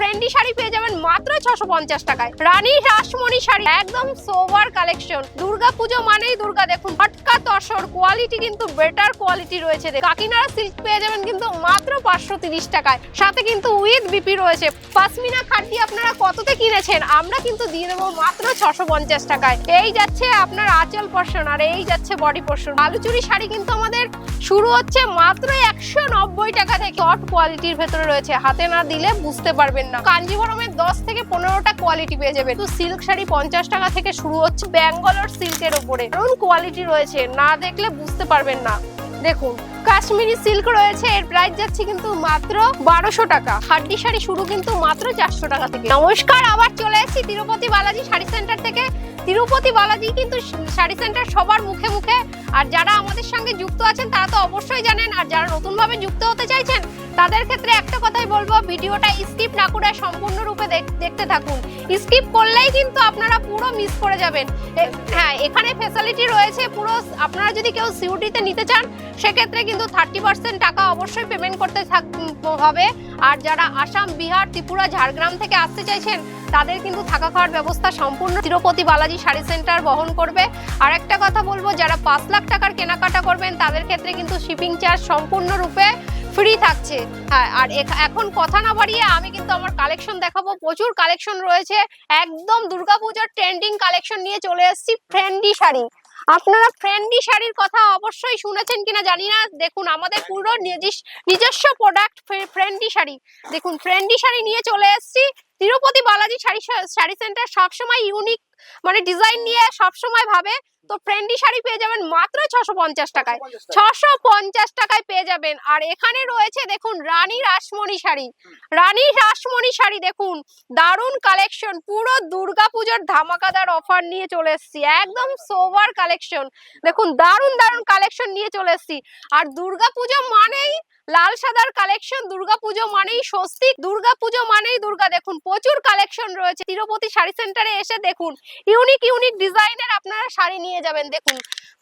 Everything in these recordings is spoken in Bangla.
ফ্রেন্ডি শাড়ি পেয়ে যাবেন মাত্র ছশো পঞ্চাশ টাকায়। রানী রাসমণি শাড়ি, একদম সোভার কালেকশন দুর্গা পুজো মানেই দুর্গা, দেখুন, হটকা তসর। কোয়ালিটি কিন্তু বেটার কোয়ালিটি রয়েছে। কাকিনাড়া সিল্ক পেয়ে যাবেন কিন্তু মাত্র পাঁচশো তিরিশ টাকায়। সাথে কিন্তু উইথ বিপি রয়েছে। পাসমিনা খাড্ডি আপনারা কততে কিনেছেন? আমরা কিন্তু দিয়ে দেবো মাত্র ছশো পঞ্চাশ টাকায়। এই যাচ্ছে আপনার আচল পোর্শন আর এই যাচ্ছে বডি পোর্শন আলুচুরি শাড়ি কিন্তু আমাদের শুরু হচ্ছে মাত্র একশো নব্বই টাকা থেকে। শর্ট কোয়ালিটির ভেতরে রয়েছে। হাতে না দিলে বুঝতে পারবেন না। কাঞ্জিভরমের দশ থেকে পনেরোটা কোয়ালিটি পেয়ে যাবে। তো সিল্ক শাড়ি পঞ্চাশ টাকা থেকে শুরু হচ্ছে ব্যাঙ্গালোর সিল্কের ওপরে এমন কোয়ালিটি রয়েছে, না দেখলে বুঝতে পারবেন না। দেখুন, কাশ্মীরি সিল্ক রয়েছে, এর প্রাইস যাচ্ছে কিন্তু মাত্র বারোশো টাকা। হাড্ডি শাড়ি শুরু কিন্তু মাত্র চারশো টাকা থেকে। নমস্কার, আবার চলে এসেছি তিরুপতি বালাজি শাড়ি সেন্টার থেকে। তিরুপতি বালাজি কিন্তু শাড়ি সেন্টার সবার মুখে মুখে আর যারা আমাদের সঙ্গে যুক্ত আছেন, তারা তো অবশ্যই জানেন, আর যারা নতুনভাবে যুক্ত হতে চাইছেন, তাদের ক্ষেত্রে একটা কথাই বলব, ভিডিওটা স্কিপ না করে সম্পূর্ণরূপে দেখ- দেখতে থাকুন। স্কিপ করলেই কিন্তু আপনারা পুরো মিস করে যাবেন। হ্যাঁ এখানে ফ্যাসিলিটি রয়েছে, পুরো আপনারা যদি কেউ সিউটিতে নিতে চান, সেক্ষেত্রে কিন্তু থার্টি পার্সেন্ট টাকা অবশ্যই পেমেন্ট করতে হবে। আর যারা আসাম, বিহার, ত্রিপুরা, ঝাড়গ্রাম থেকে আসতে চাইছেন, তাদের কিন্তু থাকা খাওয়ার ব্যবস্থা সম্পূর্ণ। তিরুপতি বালাজি শাড়ি সেন্টার বহন করবে। আর একটা কথা বলব, যারা পাঁচ লাখ টাকার কেনাকাটা করবেন, তাদের ক্ষেত্রে কিন্তু শিপিং চার্জ সম্পূর্ণরূপে ফ্রি থাকছে। হ্যাঁ আর এখন কথা না বাড়িয়ে আমি কিন্তু আমার কালেকশন দেখাবো। প্রচুর কালেকশন রয়েছে। একদম দুর্গাপূজার ট্রেন্ডিং কালেকশন নিয়ে চলে এসেছি ফ্রেন্ডি শাড়ি। আপনারা ফ্রেন্ডি শাড়ির কথা অবশ্যই শুনেছেন কিনা জানি না। দেখুন, আমাদের পুরো নিজস- নিজস্ব প্রোডাক্ট ফ্রেন্ডি শাড়ি। দেখুন ফ্রেন্ডি শাড়ি নিয়ে চলে এসেছি। তিরুপতি বালাজি শাড়ি শাড়ি সেন্টার সবসময় ইউনিক মানে ডিজাইন নিয়ে সবসময় ভাবে। তো ফ্রেন্ডি শাড়ি পেয়ে যাবেন মাত্র ছশো পঞ্চাশ টাকায়। ছশো পঞ্চাশ টাকায় পেয়ে যাবেন। আর এখানে রয়েছে দেখুন রানী রাসমণি শাড়ি। রানী রাসমণি শাড়ি দেখুন দারুণ কালেকশন পুরো দুর্গাপুজোর ধামাকাদার অফার নিয়ে চলে এসেছি। একদম সোভার কালেকশন দেখুন দারুণ দারুণ কালেকশন নিয়ে চলে এসেছি। আর দুর্গাপুজো মানেই লাল সাদার কালেকশন দুর্গাপুজো মানেই স্বস্তিক দুর্গাপুজো মানেই দুর্গা, দেখুন, প্রচুর কালেকশন রয়েছে। তিরুপতি শাড়ি সেন্টারে এসে দেখুন ইউনিক ইউনিক ডিজাইনের আপনারা শাড়ি নিয়ে যাবেন, দেখুন।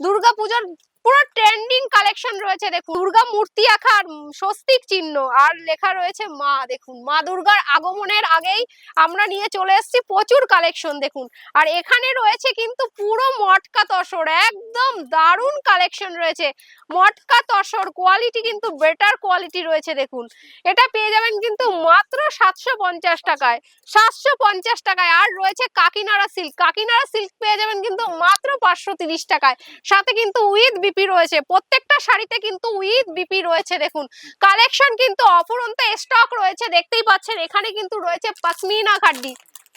দুর্গাপুজোর পুরো ট্রেন্ডিং কালেকশন রয়েছে, দেখুন। দুর্গা মূর্তি আঁকা আর উম স্বস্তিক চিহ্ন, আর লেখা রয়েছে মা, দেখুন। মা দুর্গার আগমনের আগেই আমরা নিয়ে চলে এসেছি প্রচুর কালেকশন দেখুন। আর এখানে রয়েছে কিন্তু পুরো মটকা তসর, একদম দারুণ কালেকশন রয়েছে। মটকা তসর কোয়ালিটি কিন্তু বেটার কোয়ালিটি রয়েছে, দেখুন। এটা পেয়ে যাবেন কিন্তু মাত্র সাতশো পঞ্চাশ টাকায়, সাতশো পঞ্চাশ টাকায়। আর রয়েছে কাকিনাড়া সিল্ক কাকিনাড়া সিল্ক পেয়ে যাবেন কিন্তু মাত্র পাঁচশো তিরিশ টাকায়। সাথে কিন্তু উইথ বিপি রয়েছে। প্রত্যেকটা শাড়িতে কিন্তু উইথ বিপি রয়েছে, দেখুন। কালেকশন কিন্তু অফুরন্ত স্টক রয়েছে, দেখতেই পাচ্ছেন। এখানে কিন্তু রয়েছে পাসমিনা খাড্ডি।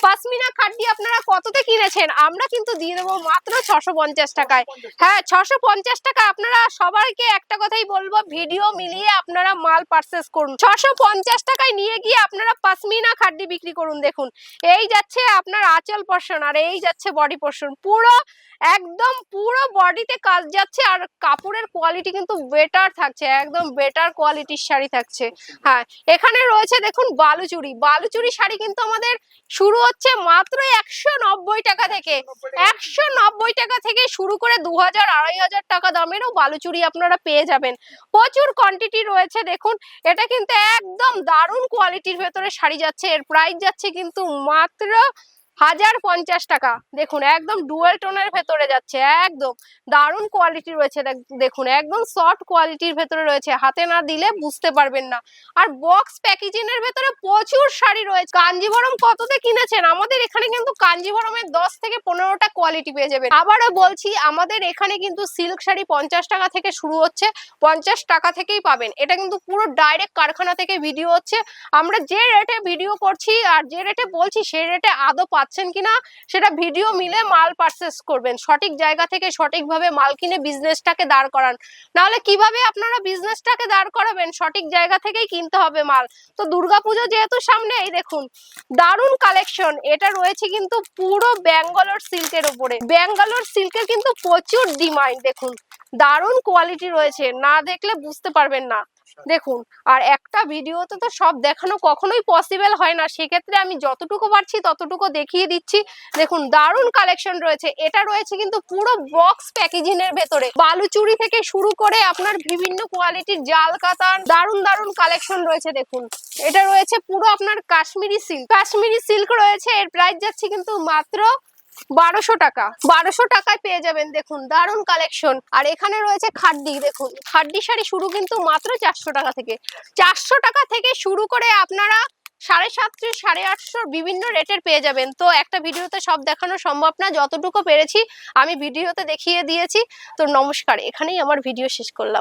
পাসমিনা খাড্ডি আপনারা কততে কিনেছেন? আমরা কিন্তু দিয়ে দেবো মাত্র ছশো পঞ্চাশ টাকায়। হ্যাঁ ছশো পঞ্চাশ টাকা আপনারা সবাইকে একটা কথাই বলব, ভিডিও মিলিয়ে আপনারা মাল পারচেস করুন। ছশো পঞ্চাশ টাকায় নিয়ে গিয়ে আপনারা পাসমিনা খাড্ডি বিক্রি করুন, দেখুন। এই যাচ্ছে আপনার আঁচল পোর্শন আর এই যাচ্ছে বডি পোর্শন পুরো, একদম পুরো বডিতে কাজ যাচ্ছে আর কাপড়ের কোয়ালিটি কিন্তু বেটার থাকছে, একদম বেটার কোয়ালিটির শাড়ি থাকছে। হ্যাঁ এখানে রয়েছে দেখুন বালুচুরি। বালুচুরি শাড়ি কিন্তু আমাদের শুরু হচ্ছে মাত্র একশো নব্বই টাকা থেকে। একশো নব্বই টাকা থেকে শুরু করে দু হাজার আড়াই হাজার টাকা দামেরও বালুচুরি আপনারা পেয়ে যাবেন। প্রচুর কোয়ান্টিটি রয়েছে দেখুন। এটা কিন্তু একদম দারুণ কোয়ালিটির ভেতরে শাড়ি যাচ্ছে এর প্রাইস যাচ্ছে কিন্তু মাত্র হাজার পঞ্চাশ টাকা। দেখুন, একদম ডুয়েল টোনের ভেতরে যাচ্ছে, একদম। দারুণ কোয়ালিটি রয়েছে, দেখ- দেখুন, একদম সফট কোয়ালিটির ভেতরে রয়েছে। হাতে না দিলে বুঝতে পারবেন না। আর বক্স প্যাকেজিং এর ভেতরে প্রচুর শাড়ি রয়েছে। কাঞ্জিভরম কততে কিনেছেন? আমাদের এখানে কিন্তু কাঞ্জিভরমের দশ থেকে পনেরোটা কোয়ালিটি পেয়ে যাবেন। আবারও বলছি, আমাদের এখানে কিন্তু সিল্ক শাড়ি পঞ্চাশ টাকা থেকে শুরু হচ্ছে, পঞ্চাশ টাকা থেকেই পাবেন। এটা কিন্তু পুরো ডাইরেক্ট কারখানা থেকে ভিডিও হচ্ছে। আমরা যে রেটে ভিডিও করছি, আর যে রেটে বলছি, সেই রেটে আদৌ পাচ্ছেন কিনা, সেটা ভিডিও মিলে মাল পারচেস করবেন। সঠিক জায়গা থেকে সঠিকভাবে মাল কিনে বিজনেসটাকে দাঁড় করান। নাহলে কীভাবে আপনারা বিজনেসটাকে দাঁড় করাবেন? সঠিক জায়গা থেকেই কিনতে হবে মাল। তো দুর্গাপুজো যেহেতু সামনে, এই দেখুন, দারুণ কালেকশন এটা রয়েছে কিন্তু পুরো ব্যাঙ্গালোর সিল্কের উপরে। ব্যাঙ্গালোর সিল্কের কিন্তু প্রচুর ডিমান্ড দেখুন। দারুণ কোয়ালিটি রয়েছে। না দেখলে বুঝতে পারবেন না। দেখুন, আর একটা ভিডিওতে তো সব দেখানো কখনোই পসিবল হয় না। সেক্ষেত্রে আমি যতটুকু পারছি ততটুকু দেখিয়ে দিচ্ছি। দেখুন, দারুণ কালেকশন রয়েছে। এটা রয়েছে কিন্তু পুরো বক্স প্যাকেজিং এর ভেতরে। বালুচুরি থেকে শুরু করে আপনার বিভিন্ন কোয়ালিটির জাল কাতান দারুণ দারুণ কালেকশন রয়েছে, দেখুন। এটা রয়েছে পুরো আপনার কাশ্মীরি সিল্ক কাশ্মীরি সিল্ক রয়েছে, এর প্রাইস যাচ্ছে কিন্তু মাত্র বারোশো টাকা। বারোশো টাকায় পেয়ে যাবেন দেখুন, দারুণ কালেকশন আর এখানে রয়েছে খাড্ডি, দেখুন। খাড্ডি শাড়ি শুরু কিন্তু মাত্র চারশো টাকা থেকে। চারশো টাকা থেকে শুরু করে আপনারা সাড়ে সাতশো, সাড়ে আটশো বিভিন্ন রেটের পেয়ে যাবেন। তো একটা ভিডিওতে সব দেখানো সম্ভব না, যতটুকু পেরেছি আমি ভিডিওতে দেখিয়ে দিয়েছি। তো নমস্কার, এখানেই আমার ভিডিও শেষ করলাম।